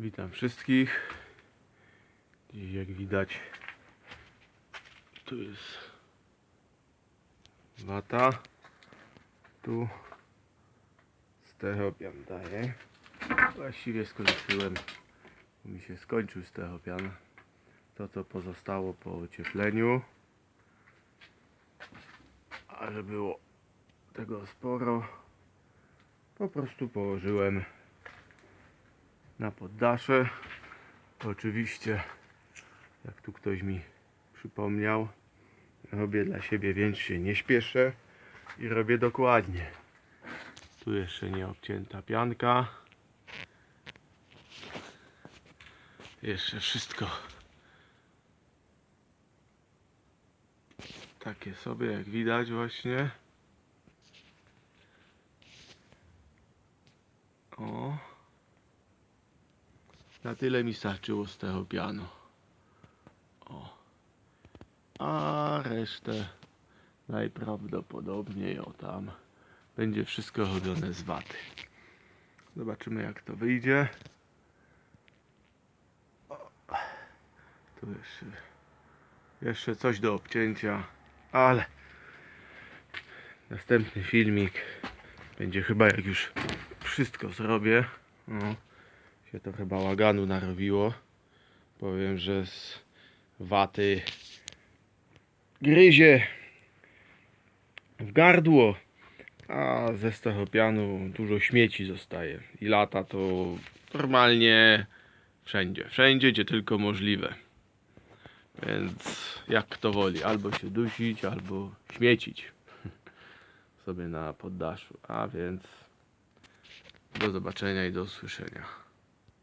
Witam wszystkich. Dziś jak widać tu jest wata. Tu stechopian daje. Właściwie skończyłem. Mi się skończył stechopian. To co pozostało po ociepleniu. Ale było tego sporo. Po prostu położyłem na poddasze. Oczywiście, jak tu ktoś mi przypomniał, robię dla siebie, więc się nie śpieszę i robię dokładnie. Tu jeszcze nie obcięta pianka. Jeszcze wszystko takie sobie, jak widać właśnie. O. Na tyle mi starczyło z tego pianu. O. A resztę najprawdopodobniej o tam będzie wszystko robione z waty. Zobaczymy jak to wyjdzie. O. Tu jeszcze, jeszcze coś do obcięcia, ale następny filmik będzie chyba jak już wszystko zrobię. O się trochę bałaganu narobiło. Powiem, że z waty gryzie w gardło, a ze stechopianu dużo śmieci zostaje. I lata to normalnie wszędzie. Wszędzie, gdzie tylko możliwe. Więc jak kto woli, albo się dusić, albo śmiecić sobie na poddaszu. A więc do zobaczenia i do usłyszenia.